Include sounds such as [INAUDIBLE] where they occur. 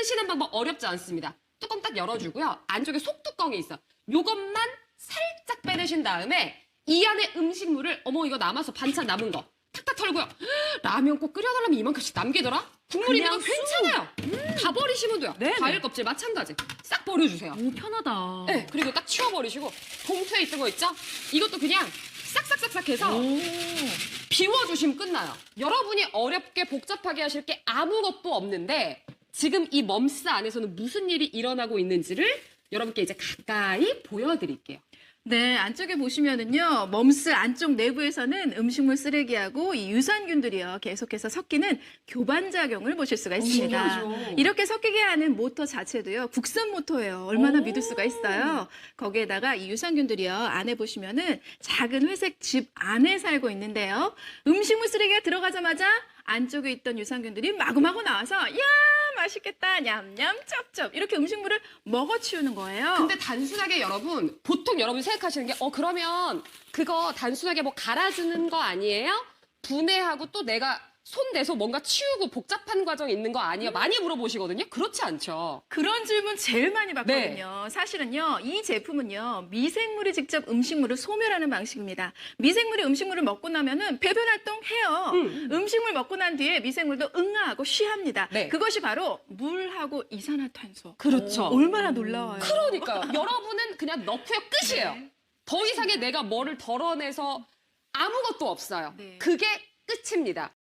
쓰시는 방법 어렵지 않습니다. 뚜껑 딱 열어주고요. 안쪽에 속뚜껑이 있어. 요것만 살짝 빼내신 다음에 이 안에 음식물을 어머 이거 남아서 반찬 남은 거 탁탁 털고요. [GASPS] 라면 꼭 끓여달라면 이만큼씩 남기더라. 국물 있는 거 그냥 괜찮아요. 다 버리시면 돼요. 네네. 과일 껍질 마찬가지. 싹 버려주세요. 오 편하다. 네, 그리고 딱 치워버리시고 봉투에 있던 거 있죠? 이것도 그냥 싹싹싹싹 해서 오. 비워주시면 끝나요. 여러분이 어렵게 복잡하게 하실 게 아무것도 없는데 지금 이 멈스 안에서는 무슨 일이 일어나고 있는지를 여러분께 이제 가까이 보여드릴게요. 네, 안쪽에 보시면은요, 멈스 안쪽 내부에서는 음식물 쓰레기하고 이 유산균들이요, 계속해서 섞이는 교반작용을 보실 수가 있습니다. 신기하죠. 이렇게 섞이게 하는 모터 자체도요, 국산 모터예요. 얼마나 오. 믿을 수가 있어요. 거기에다가 이 유산균들이요, 안에 보시면은 작은 회색 집 안에 살고 있는데요. 음식물 쓰레기가 들어가자마자 안쪽에 있던 유산균들이 마구마구 나와서, 야, 맛있겠다, 냠냠, 쩝쩝. 이렇게 음식물을 먹어치우는 거예요. 근데 단순하게 여러분, 보통 여러분이 생각하시는 게, 어, 그러면 그거 단순하게 뭐 갈아주는 거 아니에요? 분해하고 또 내가 손 대서 뭔가 치우고 복잡한 과정이 있는 거 아니에요? 많이 물어보시거든요? 그렇지 않죠. 그런 질문 제일 많이 받거든요. 사실은요, 이 제품은요, 미생물이 직접 음식물을 소멸하는 방식입니다. 미생물이 음식물을 먹고 나면은 배변 활동해요. 음. 식물 먹고 난 뒤에 미생물도 응아하고 쉬합니다. 네. 그것이 바로 물하고 이산화탄소. 그렇죠. 얼마나 놀라워요. 그러니까요. [LAUGHS] 여러분은 그냥 넣고요 끝이에요. 더 이상의 내가 뭐를 덜어내서 아무것도 없어요. 네. 그게 끝입니다.